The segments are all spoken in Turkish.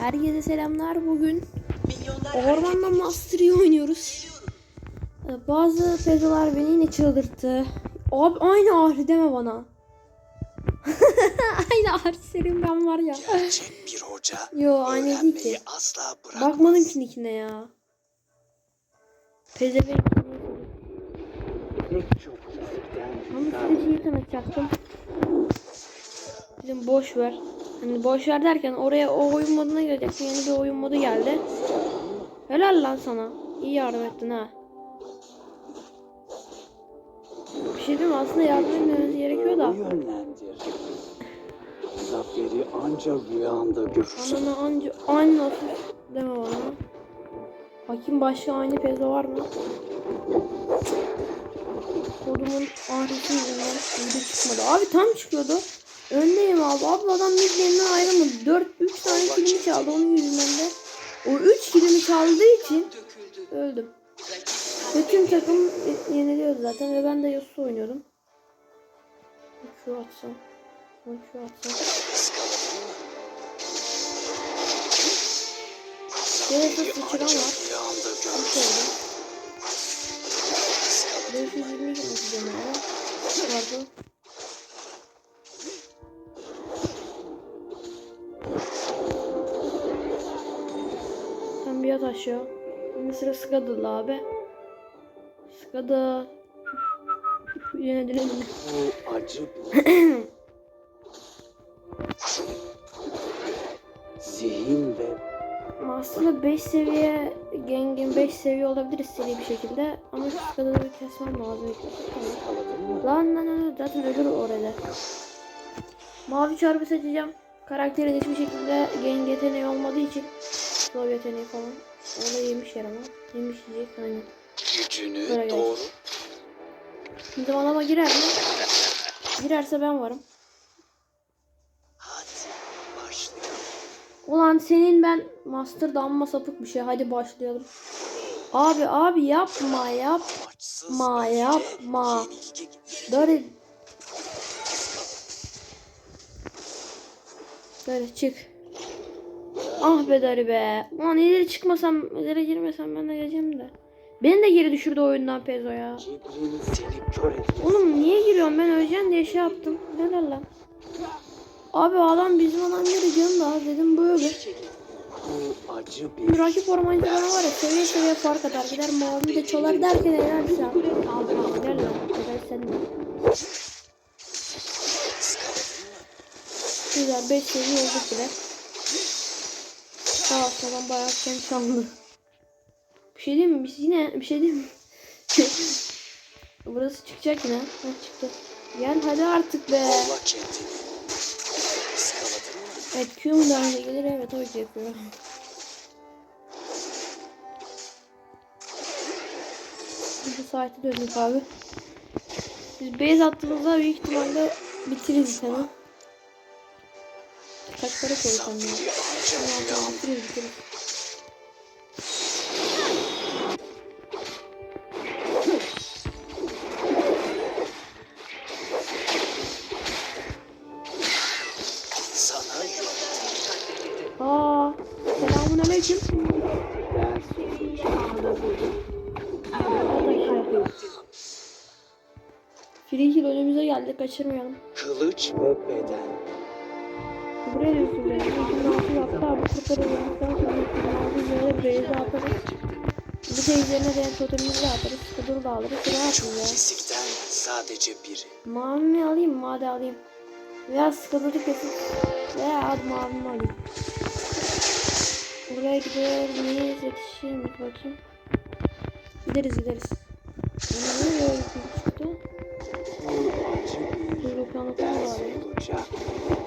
Herkese selamlar. Bugün Ormanla Mastery oynuyoruz. Ee, Bazı pedolar beni yine çıldırttı. Abi aynı Ahri deme bana. aynı Ahri senin ben var ya. gerçek bir hoca Yo aynı değil ki. asla bırakmaz. Bakmadım ki nickine ya. Pezevenk. Ama size şeyi tanıtacaktım. Bizim boş ver. Hani boş ver derken oraya o oyun moduna gireceksin. Yeni bir oyun modu geldi. Helal lan sana. İyi yardım ettin ha. Bir şey diyeyim mi? aslında yardım etmemiz gerekiyor da. yönlendir. Zaferi ancak rüyanda görürsün. Anana anca aynı nasıl deme bana. Bakayım başka aynı pezo var mı? Kodumun ahresi yüzünden çıkmadı. Abi tam çıkıyordu. Öndeyim abi. Abi adam midlerinden ayrılmadı. 4 3 tane kilimi çaldı onun yüzünden de. O 3 kilimi çaldığı için öldüm. Ve tüm takım yeniliyordu zaten ve ben de Yasuo oynuyordum. Şu atsam. Şu atsam. Yine de sıçran var. Bir şey oldu. 520 gideceğim ya. Pardon. Aşağı. Şimdi sıra Skada'da abi. Skada. Yine. Bu acı zihin ve Aslında 5 seviye Gengin 5 seviye olabiliriz seri bir şekilde. Ama şu Skada'da bir kesmem lazım. Tamam. Lan lan lan zaten ölür orada. Mavi çarpı seçeceğim. Karakterin hiçbir şekilde gang yeteneği olmadığı için slow yeteneği falan. Onu yemiş yer ama. Yemiş yiyecek hani. gücünü doğru Şimdi adama girer mi? Girerse ben varım. Ulan senin ben master damma sapık bir şey. Hadi başlayalım. Abi abi yapma yapma yapma. Böyle Böyle çık. Ah be Dari be. Ulan ileri çıkmasam, ileri girmesem ben de geleceğim de. Beni de geri düşürdü oyundan Pezo ya. Oğlum niye giriyorum ben öleceğim diye şey yaptım. Helal lan. Abi adam bizim adamları canım da az dedim böyle. Bir rakip ormancı bana var ya seviye seviye fark atar. Gider mavi de çalar derken helal sen. Gel lan. Helal sen de. Güzel 5 seviye olduk bile. Sağ olsun adam bayağı ken çaldı. Bir şey diyeyim mi? Biz yine bir şey diyeyim mi? Burası çıkacak yine. Heh, çıktı. Gel hadi artık be. Kendini. Mı? Evet Q mu daha önce gelir? Evet o yapıyor. Bu saate döndük abi. Biz base attığımızda büyük ihtimalle bitiririz seni. Para koysam ya? Bitiririz. sana yol. Aa, selamun aleyküm. Ben soracağım. Free kill önümüze geldi kaçırmayalım. Kılıç ve beden. Buraya diyorsun beni. 2006 yaptı abi kurtarı vurduktan sonra 2006 üzerine beyze atarız. Teyzelerine de totemimizi de atarız. Kuduru da alırız. Çok yapayım ya? kesikten sadece biri. Mavi mi alayım made alayım. Veya skadırı kesip veya ad mavi alayım. Buraya gider miyiz yetişir miyiz bakayım. Gideriz gideriz. Bana ne böyle bir şey çıktı? Bir Kuyruk anlatımı var ya.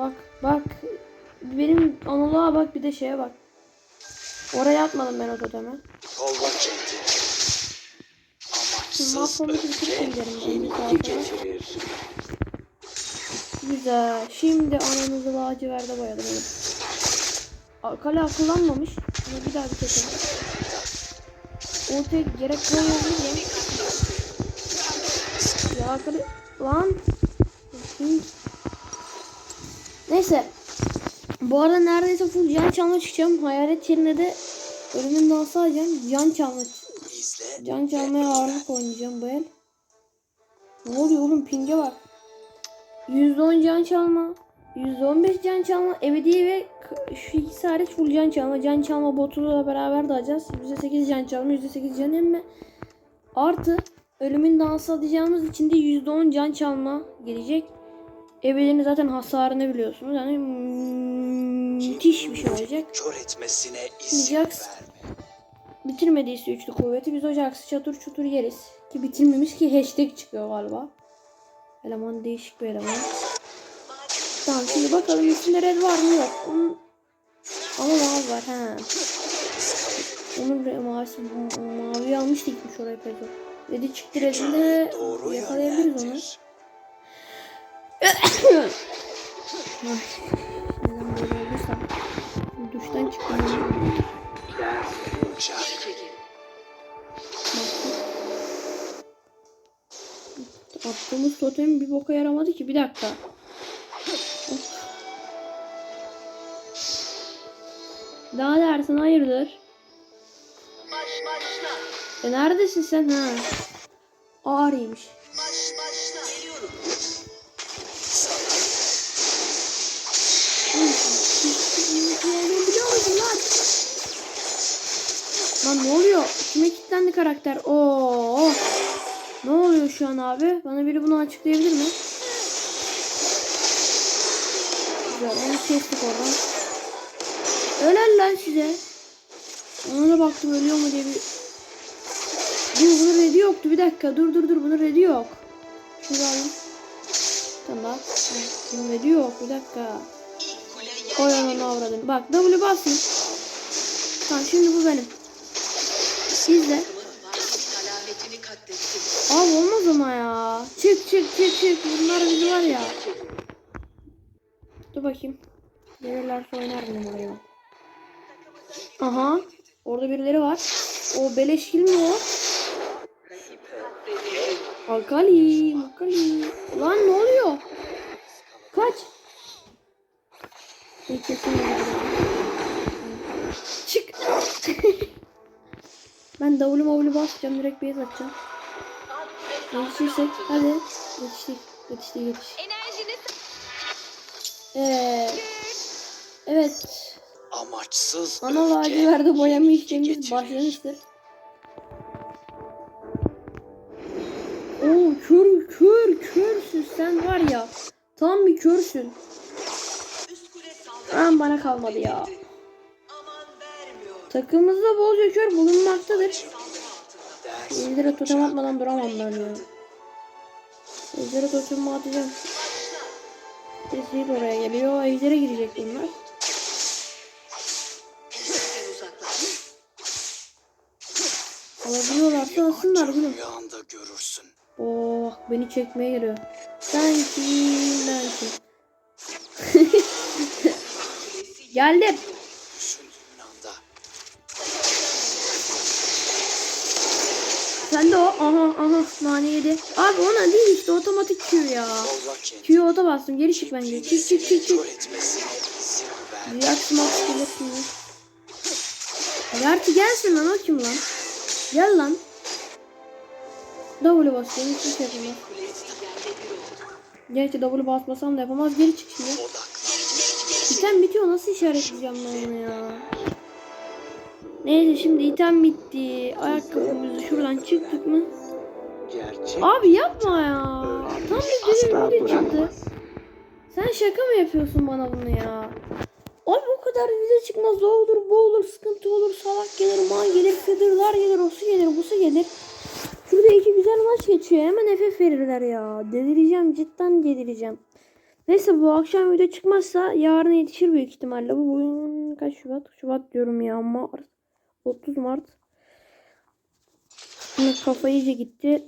Bak bak. Benim analoğa bak bir de şeye bak. Oraya atmadım ben o totemi. Kolla kendini. Amaçsız öfke yenilgi getirir. Güzel. Şimdi ananızı laciverde boyadım Kale kullanmamış. Ama bir daha bir keselim. Ortaya gerek koyabilir ya. Kale... Lan. Bakayım. Neyse. Bu arada neredeyse full can çalma çıkacağım. Hayalet yerine de ölümün dansı alacağım. Can çalma. Can çalmaya ağırlık oynayacağım bu el. Ne oluyor oğlum pinge bak. %10 can çalma. %15 can çalma. Ebedi ve şu ikisi hariç full can çalma. Can çalma botuyla beraber de alacağız. %8 can çalma. %8 can emme. Artı ölümün dansı alacağımız için de %10 can çalma gelecek. Ebedi'nin zaten hasarını biliyorsunuz. Yani müthiş bir şey olacak. Kör etmesine izin Jax. verme. Bitirmediyse üçlü kuvveti biz ocaksı çatır çutur yeriz. Ki bitirmemiş ki hashtag çıkıyor galiba. Eleman değişik bir eleman. Tamam şimdi bakalım üstünde red var mı yok. Onun... Ama mavi var ha. Onun mavisi mavi almış dikmiş oraya pezo. Red'i çıktı red'inde yakalayabiliriz onu. Neden böyle olduysa. Duştan çıktım. Jack. Attığımız totem bir boka yaramadı ki. Bir dakika. Daha dersin hayırdır? Baş. E neredesin sen ha? Ağrıymış. Biliyor musun lan? Lan ne oluyor? Kime kilitlendi karakter? Oo. Ne oluyor şu an abi? Bana biri bunu açıklayabilir mi? Güzel onu kestik oradan. Ölen lan size. Ona da baktım ölüyor mu diye bir... Dur bunun redi yoktu bir dakika. Dur dur dur bunun redi yok. Şunu alayım. Tamam. Bunun redi yok bir dakika. Koy onu avradın. Bak W basın. Tamam şimdi bu benim. İzle. Abi olmaz ama ya. Çık çık çık çık. Bunlar bizi var ya. Dur bakayım. Gelirlerse oynar mı ben? Aha. Orada birileri var. O beleş kill mi o? Akali. Akali. Lan ne oluyor? Kaç. İyi, kesin. Çık. ben davulu mavulu basacağım. Direkt base atacağım. Yetişirsek. Hadi. Yetiştik. Yetiştik yetiş. Ee, evet. Amaçsız Ana öfke laciverde boyama işlemimiz başlamıştır. Oo kör kör körsün sen var ya. Tam bir körsün. Aman bana kalmadı ya. Takımımızda bolca kör bulunmaktadır. Ejder'e totem atmadan duramam ben ya. Ejder'e totemimi atacağım. Birisi oraya geliyor. Ejder'e girecek bunlar. Alabiliyorlarsa alsınlar gülüm. Oo bak beni çekmeye geliyor. Sen kim ben kim? Geldim. Sen de o. Aha aha nane yedi. Abi ona değil işte otomatik Q ya. Q'ya oto bastım. Geri çık bence. Çık çık çık çık. React Max gelir şimdi. Gerçi gelsin lan o kim lan? Gel lan. W basıyorum hiçbir şey yapamaz. Gerçi W basmasam da yapamaz. Geri çık şimdi. İtem bitiyor nasıl işaretleyeceğim ben onu ya? Neyse şimdi item bitti. Ayakkabımızı şuradan çıktık mı? Gerçek Abi yapma ya. Tam bir video çıktı. Sen şaka mı yapıyorsun bana bunu ya? Abi o kadar video çıkmaz. O olur bu olur sıkıntı olur. Salak gelir man gelir. Fıdırlar gelir. Osu gelir. Busu gelir. Şurada iki güzel maç geçiyor. Hemen FF verirler ya. Delireceğim. Cidden delireceğim. Neyse bu akşam video çıkmazsa yarın yetişir büyük ihtimalle. Bu bugün kaç Şubat? Şubat diyorum ya. Mart. 30 Mart. Şimdi kafa iyice gitti.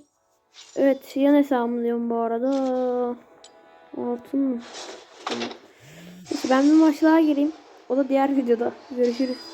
Evet yan hesabım diyorum bu arada. Altın mı? Neyse ben bir maç daha gireyim. O da diğer videoda. Görüşürüz.